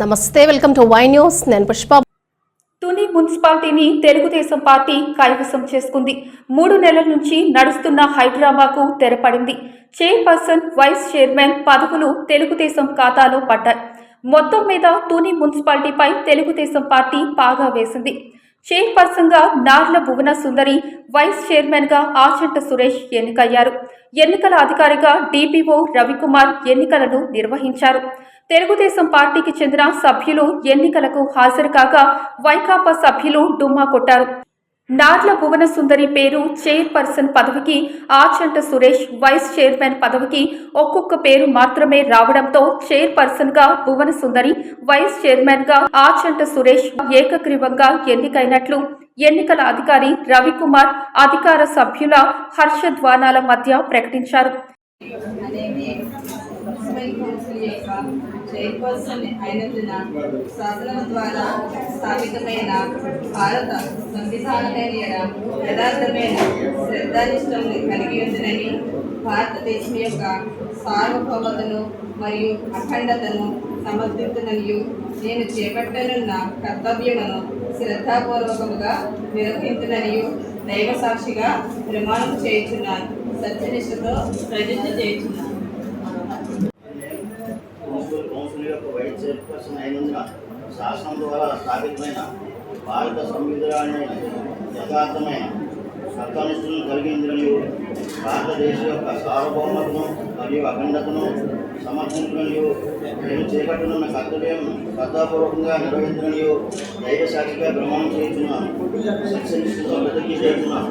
నమస్తే welcome to Y news. నేను పుష్ప. తుని మున్సిపాలిటీని తెలుగుదేశం పార్టీ కైవసం చేసుకుంది. మూడు నెలల నుంచి నడుస్తున్న హైడ్రామాకు తెరపడింది. చైర్పర్సన్ వైస్ చైర్మన్ పదవులు తెలుగుదేశం ఖాతాలో పడ్డాయి. మొత్తం మీద తుని మున్సిపాలిటీపై తెలుగుదేశం పార్టీ పాగా వేసింది. చైర్పర్సన్గా నార్ల భువన సుందరి వైస్ చైర్మన్గా ఆచంట సురేష్ ఎన్నికయ్యారు. ఎన్నికల అధికారిగా డిపిఓ రవికుమార్ ఎన్నికలను నిర్వహించారు. తెలుగుదేశం పార్టీకి చెందిన సభ్యులు ఎన్నికలకు హాజరు కాగా వైకాపా సభ్యులు డుమ్మా కొట్టారు. నార్ల భువన సుందరి పేరు చైర్పర్సన్ పదవికి ఆచంట సురేష్ వైస్ చైర్మన్ పదవికి ఒక్కొక్క పేరు మాత్రమే రావడంతో చైర్పర్సన్గా భువన సుందరి వైస్ చైర్మన్గా ఆచంట సురేష్ ఏకగ్రీవంగా ఎన్నికైనట్లు ఎన్నికల అధికారి రవికుమార్ అధికార సభ్యుల హర్షధ్వానాల మధ్య ప్రకటించారు. మున్సిపల్ కౌన్సిల్ యొక్క చైర్పర్సన్ అయినందున శాసనం ద్వారా స్థాపితమైన భారత సంవిధానమైన ఎడ యథార్థమైన శ్రద్ధానిష్టములు కలిగి ఉందని భారతదేశం యొక్క సార్వభౌమతను మరియు అఖండతను సమర్థించుననియు నేను చేపట్టనున్న కర్తవ్యమును శ్రద్ధాపూర్వకముగా నిర్వహించుననియు దైవ సాక్షిగా ప్రమాణం చేయుచున్నాను. సత్యనిష్టతో ప్రతిజ్ఞ చేయుచున్నాను మున్సిపల్ కౌన్సిల్ యొక్క వైస్ చైర్పర్సన్ అయినందున శాసనం ద్వారా స్థాపితమైన భారత సంవిధానాన్ని యథార్థమైన సత్తానిష్ఠులను కలిగించడంలో భారతదేశం యొక్క సార్వభౌమతను మరియు అఖండతను సమర్థించడంలో నేను చేపట్టనున్న కర్తవ్యం శ్రద్ధాపూర్వకంగా నిర్వహించడంలో దైవ సాక్షిగా ప్రమాణం చేస్తున్నాను సత్యనిష్ఠతో ప్రతిజ్ఞ చేస్తున్నాను